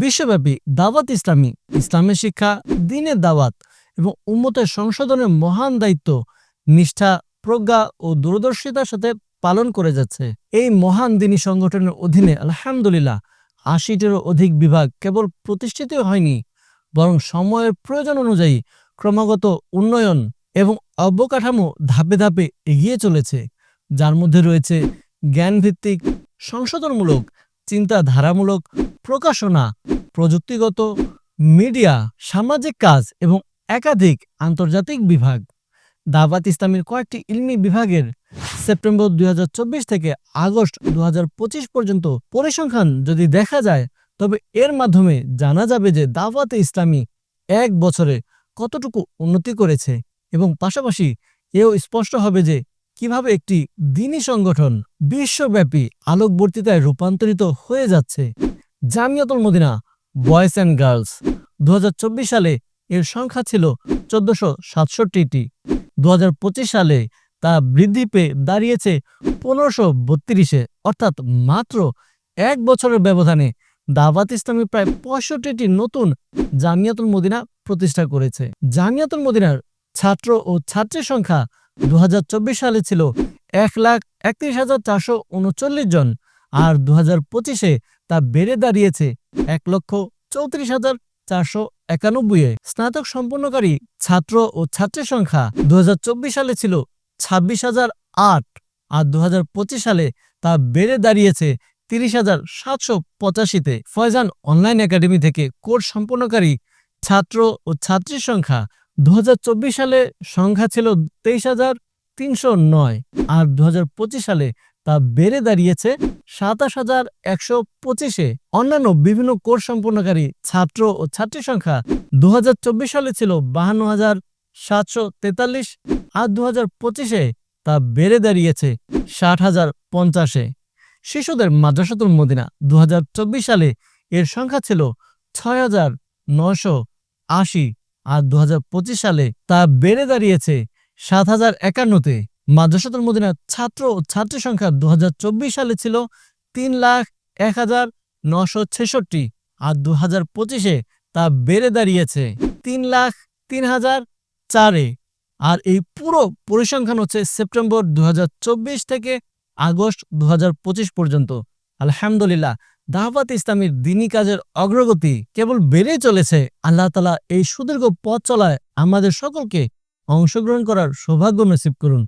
বিশ্বব্যাপী দাওয়াত ইসলামী, ইসলামের শিক্ষা, দিনের দাওয়াত এবং উম্মতের সংশোধনের মহান দায়িত্ব, নিষ্ঠা, প্রজ্ঞা ও দূরদর্শিতার সাথে পালন করে যাচ্ছে। এই মহান দিনী সংগঠনের অধীনে আলহামদুলিল্লাহ আশিটিরও অধিক বিভাগ কেবল প্রতিষ্ঠিত হয়নি, বরং সময়ের প্রয়োজন অনুযায়ী ক্রমাগত উন্নয়ন এবং অবকাঠামো ধাপে ধাপে এগিয়ে চলেছে, যার মধ্যে রয়েছে জ্ঞানভিত্তিক, সংশোধনমূলক, চিন্তাধারামূলক প্রকাশনা, প্রযুক্তিগত, মিডিয়া, সামাজিক কাজ এবং একাধিক আন্তর্জাতিক বিভাগ। দাওয়াত ইসলামীর কয়েকটি ইলমি বিভাগের সেপ্টেম্বর দুই থেকে আগস্ট দুহাজার পঁচিশ পর্যন্ত পরিসংখ্যান যদি দেখা যায়, তবে এর মাধ্যমে জানা যাবে যে দাওয়াতে ইসলামী এক বছরে কতটুকু উন্নতি করেছে এবং পাশাপাশি এও স্পষ্ট হবে যে কীভাবে একটি দিনী সংগঠন বিশ্বব্যাপী আলোকবর্তিতায় রূপান্তরিত হয়ে যাচ্ছে। Jamiatul Madina boys and girls. দুহাজার চব্বিশ সালে এর সংখ্যা ছিল চোদ্দশো সাতষট্টিটি। দু সালে তা বৃদ্ধি পেয়ে দাঁড়িয়েছে পনেরোশো বত্রিশে। অর্থাৎ মাত্র এক বছরের ব্যবধানে দাওয়াত ইসলামী প্রায় পঁয়ষট্টিটি নতুন জামিয়াতুল মদিনা প্রতিষ্ঠা করেছে। জামিয়াতুল মদিনার ছাত্র ও ছাত্রীর সংখ্যা দু হাজার চব্বিশ সালে ছিল এক লাখ একত্রিশ হাজার চারশো উনচল্লিশ জন। আর দু হাজার পঁচিশে তা বেড়ে দাঁড়িয়েছে এক লক্ষ চৌত্রিশ হাজার চারশো একানব্বই স্নাতক সম্পন্নকারী ছাত্র ও ছাত্রীর সংখ্যা দুহাজার চব্বিশ সালে ছিল ছাব্বিশ হাজার আট আর দুহাজার পঁচিশ সালে তা বেড়ে দাঁড়িয়েছে তিরিশ হাজার সাতশো পঁচাশিতে। ফয়জান অনলাইন একাডেমি থেকে কোর্স সম্পন্নকারী ছাত্র ও ছাত্রীর সংখ্যা দু হাজার চব্বিশ সালে সংখ্যা ছিল তেইশ হাজার তিনশো নয় আর দু হাজার পঁচিশ সালে তা বেড়ে দাঁড়িয়েছে সাতাশ হাজার একশো পঁচিশে। অন্যান্য বিভিন্ন কোর্স সম্পন্নকারী ছাত্র ও ছাত্রী সংখ্যা দু হাজার চব্বিশ সালে ছিল বাহান্ন হাজার সাতশো তেতাল্লিশ আর দু পঁচিশে তা বেড়ে দাঁড়িয়েছে ষাট হাজার পঞ্চাশে। শিশুদের মাদ্রাসাতুল মদিনা দু হাজার চব্বিশ সালে এর সংখ্যা ছিল ছয় হাজার নশো আশি আর দু হাজার পঁচিশ সালে তা বেড়ে দাঁড়িয়েছে সাত হাজার একান্নতে। মাদ্রাসাতুল মদিনার ছাত্র ও ছাত্রী সংখ্যা দুহাজার চব্বিশ সালে ছিল তিন লাখ এক হাজার নশো ছেষট্টি আর দু হাজার পঁচিশে তা বেড়ে দাঁড়িয়েছে তিন লাখ তিন হাজার চারে আর এই পুরো পরিসংখ্যান হচ্ছে সেপ্টেম্বর দু হাজার চব্বিশ থেকে আগস্ট দু হাজার পঁচিশ পর্যন্ত। আলহামদুলিল্লাহ দাহবাত ইসলামীর দিনী কাজের অগ্রগতি কেবল বেড়েই চলেছে। আল্লাহ তালা এই সুদীর্ঘ পথ চলায় আমাদের সকলকে অংশগ্রহণ করার সৌভাগ্য নসিব করুন।